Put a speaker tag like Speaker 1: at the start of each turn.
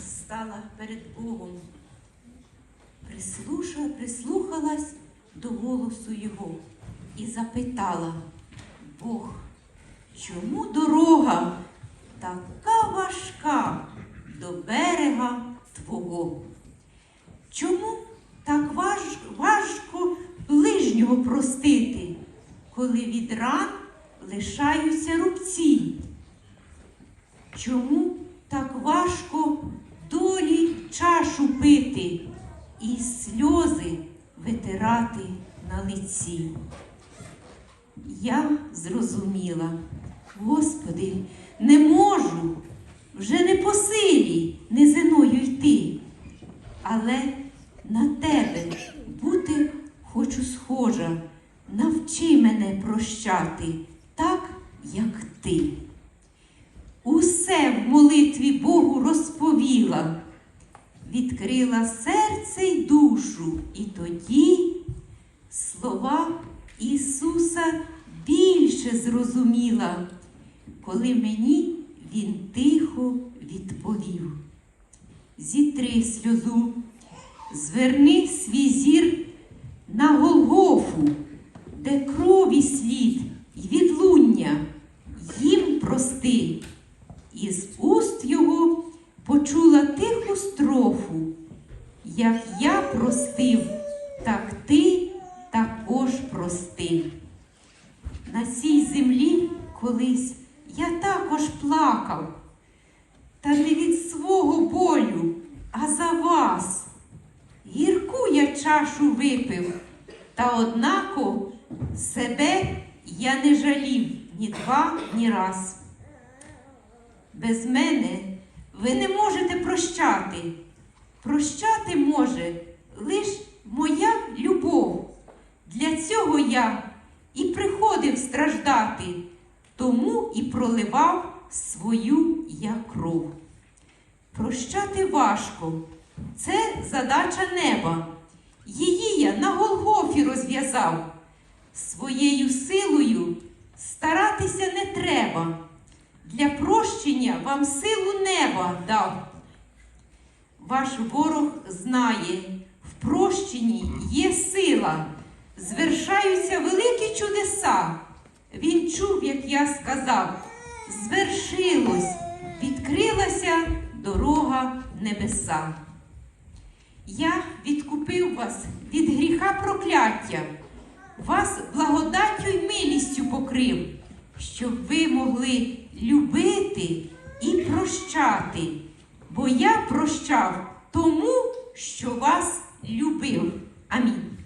Speaker 1: стала перед Богом, прислуша, прислухалась до голосу його і запитала, Бог, чому дорога така важка до берега Твого? Чому так важ- важко ближнього простити, коли від ран лишаються рубці? Чому так важко долі чашу пити і сльози витирати на лиці? Я зрозуміла, Господи, не можу, вже не по силі низиною йти, але на тебе бути хочу схожа, навчи мене прощати так, як ти. Усе в відкрила серце й душу, і тоді слова Ісуса більше зрозуміла, коли мені Він тихо відповів. Зітри сльозу, зверни свій зір на Голгофу, де крові слід й відлуння, їм прости. І з уст його почула тиху строфу. Як я простив, так ти також прости. На цій землі колись я також плакав, та не від свого болю, а за вас. Гірку я чашу випив, та однако себе я не жалів ні два, ні раз. Без мене ви не можете прощати. Прощати може лиш моя любов. Для цього я і приходив страждати, тому і проливав свою я кров. Прощати важко, це задача неба. Її я на Голгофі розв'язав. Своєю силою старатися не треба. Для прощення вам силу неба дав. Ваш ворог знає, в прощенні є сила, звершаються великі чудеса. Він чув, як я сказав, звершилось, відкрилася дорога небеса. Я відкупив вас від гріха прокляття, вас благодаттю й милістю покрив, щоб ви могли любити і прощати, бо я прощав тому, що вас любив. Амінь.